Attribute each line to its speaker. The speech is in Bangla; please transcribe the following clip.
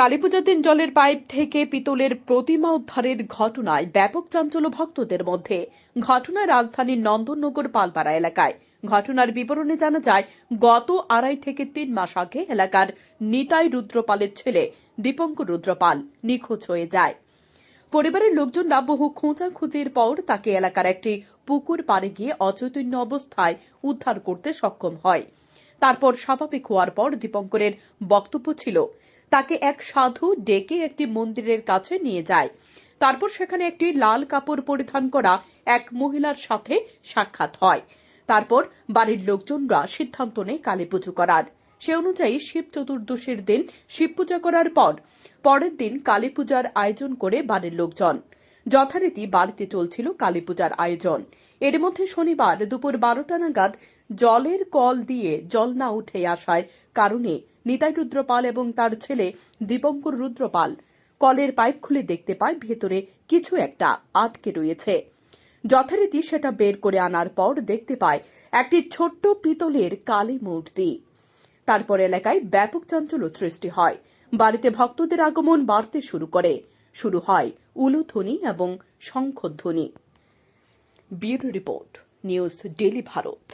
Speaker 1: কালীপূজার দিন জলের পাইপ থেকে পিতলের প্রতিমা উদ্ধারের ঘটনায় ব্যাপক চাঞ্চল্য ভক্তদের মধ্যে। ঘটনা রাজধানীর নন্দননগর পালপাড়া এলাকায়। ঘটনার বিবরণে জানা যায়, গত আড়াই থেকে তিন মাস আগে এলাকার নিতাই রুদ্রপালের ছেলে দীপঙ্কর রুদ্রপাল নিখোঁজ হয়ে যায়। পরিবারের লোকজনরা বহু খোঁজাখুঁজির পর তাকে এলাকার একটি পুকুর পাড়ে গিয়ে অচৈতন্য অবস্থায় উদ্ধার করতে সক্ষম হয়। তারপর স্বাভাবিক হওয়ার পর দীপঙ্করের বক্তব্য ছিল তাকে এক সাধু ডেকে একটি মন্দিরের কাছে নিয়ে যায়। তারপর সেখানে একটি লাল কাপড় পরিধান করা এক মহিলার সাথে সাক্ষাৎ হয়। তারপর বাড়ির লোকজনরা সিদ্ধান্ত নেয় কালী পুজো করার। সে অনুযায়ী শিব চতুর্দশীর দিন শিব পূজা করার পর, পরের দিন কালী পূজার আয়োজন করে বাড়ির লোকজন। যথারীতি বাড়িতে চলছিল কালী পূজার আয়োজন। এর মধ্যে শনিবার দুপুর বারোটা নাগাদ জলের কল দিয়ে জল না উঠে আসার কারণে নিতাই রুদ্রপাল এবং তার ছেলে দীপঙ্কর রুদ্রপাল। কলের পাইপ খুলে দেখতে পায়, ভেতরে কিছু একটা আটকে রয়েছে। যথারীতি সেটা বের করে আনার পর দেখতে পায়, একটি ছোট্ট পিতলের কালী মূর্তি। তারপর এলাকায় ব্যাপক চাঞ্চল্য সৃষ্টি হয়। বাড়িতে ভক্তদের আগমন বাড়তে শুরু করে। শুরু হয় উলুধ্বনি এবং শঙ্খধ্বনি। Bureau report, news daily Bharat.